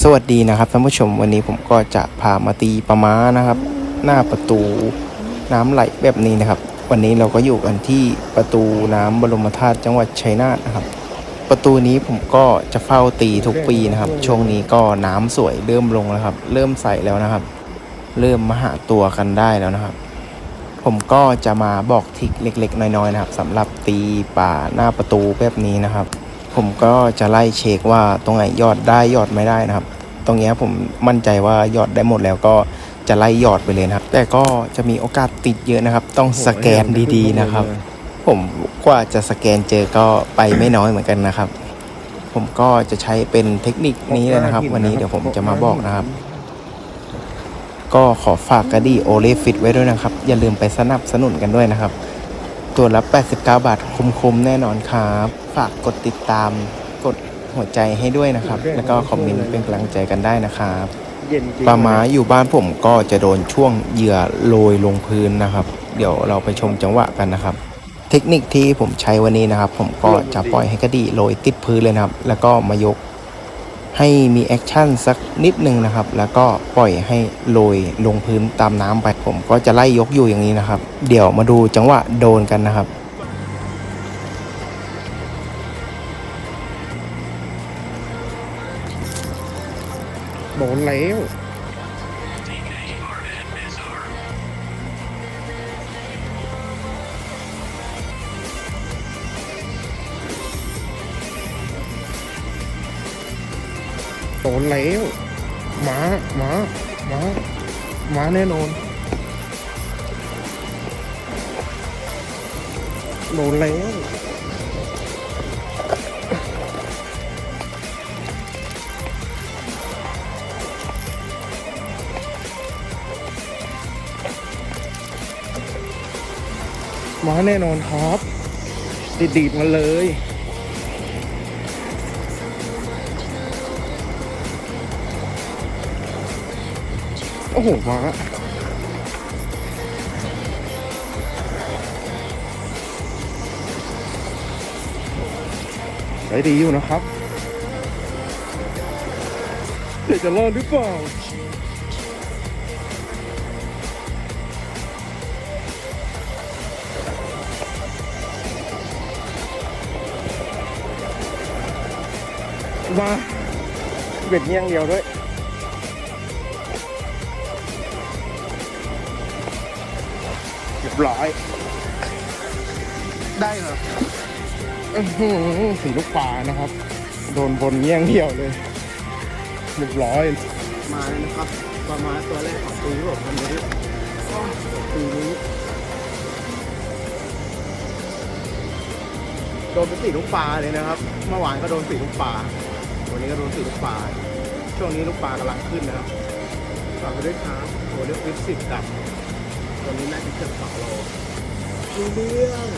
สวัสดีนะครับท่านผู้ชมวันนี้ผมก็จะพามาตีปลาม้านะครับ หน้าประตูน้ำไหลแบบนี้นะครับ วันนี้เราก็อยู่กันที่ประตูน้ำบรมธาตุจังหวัดชัยนาทนะครับ ประตูนี้ผมก็จะเฝ้าตีทุกปีนะครับ ช่วงนี้ก็น้ำสวยเริ่มลงแล้วครับ เริ่มใสแล้วนะครับ เริ่มมาหาตัวกันได้แล้วนะครับ ผมก็จะมาบอกทิกเล็ก ๆ น้อยๆนะครับสำหรับตีป่าหน้าประตูแบบนี้นะครับ ผมก็จะไล่เช็คว่าตรงไหนยอดได้ยอดไม่ได้นะครับ ตรงนี้ผมมั่นใจว่ายอดได้หมดแล้วก็จะไล่ยอดไปเลยนะครับ แต่ก็จะมีโอกาสติดเยอะนะครับ ต้องสแกนดีๆนะครับ ผมกว่าจะสแกนเจอก็ไปไม่น้อยเหมือนกันนะครับ ผมก็จะใช้เป็นเทคนิคนี้เลยนะครับ วันนี้เดี๋ยวผมจะมาบอกนะครับ ก็ขอฝากกระดี่โอเลฟิตไว้ด้วยนะครับ อย่าลืมไปสนับสนุนกันด้วยนะครับ ตัวละ 89 บาทคุ้มๆแน่นอนครับ ฝากกดติดตาม กดหัวใจให้ด้วยนะครับ แล้วก็คอมเมนต์เป็นกำลังใจกันได้นะครับเย็นจริงปลาม้าอยู่บ้านผมก็จะโดนช่วงเหยื่อโรยลงพื้นนะครับ เดี๋ยวเราไปชมจังหวะกันนะครับ เทคนิคที่ผมใช้วันนี้นะครับ ผมก็จะปล่อยให้กระดี่โรยติดพื้นเลยนะครับ แล้วก็มายกให้มีแอคชั่นสักนิดนึงนะครับ แล้วก็ปล่อยให้โรยลงพื้นตามน้ำไปผมก็จะไล่ยกอยู่อย่างนี้นะครับ เดี๋ยวมาดูจังหวะโดนกันนะครับ โดนแล้วโดนแล้วหมาหมาหมาหมาแน่นอนโดนแล้ว มาแน่นอนครับดีดๆมาเลยโอ้โห มาได้ดีอยู่นะครับ เดี๋ยวจะรอดหรือเปล่า มาเบ็ดเงี้ยงเดียวด้วยเรียบร้อย ได้เหรออื้อหือสีลูกปลานะครับ โดนบนเงี้ยงเดียวเลยเรียบร้อย มาแล้วนะครับปลาม้าตัวแรกของปีผมวันนี้ปีนี้โดนเป็นสีลูกปลาเลยนะครับ เมื่อวานก็โดนสีลูกปลา วันนี้ก็รู้สึกลูกปลาช่วงนี้ลูกปลากำลังขึ้นนะครับฝากไปด้วยครับโอเลือกวิสิบกับตัวนี้น่าจะเกือบสองโลเรื่อง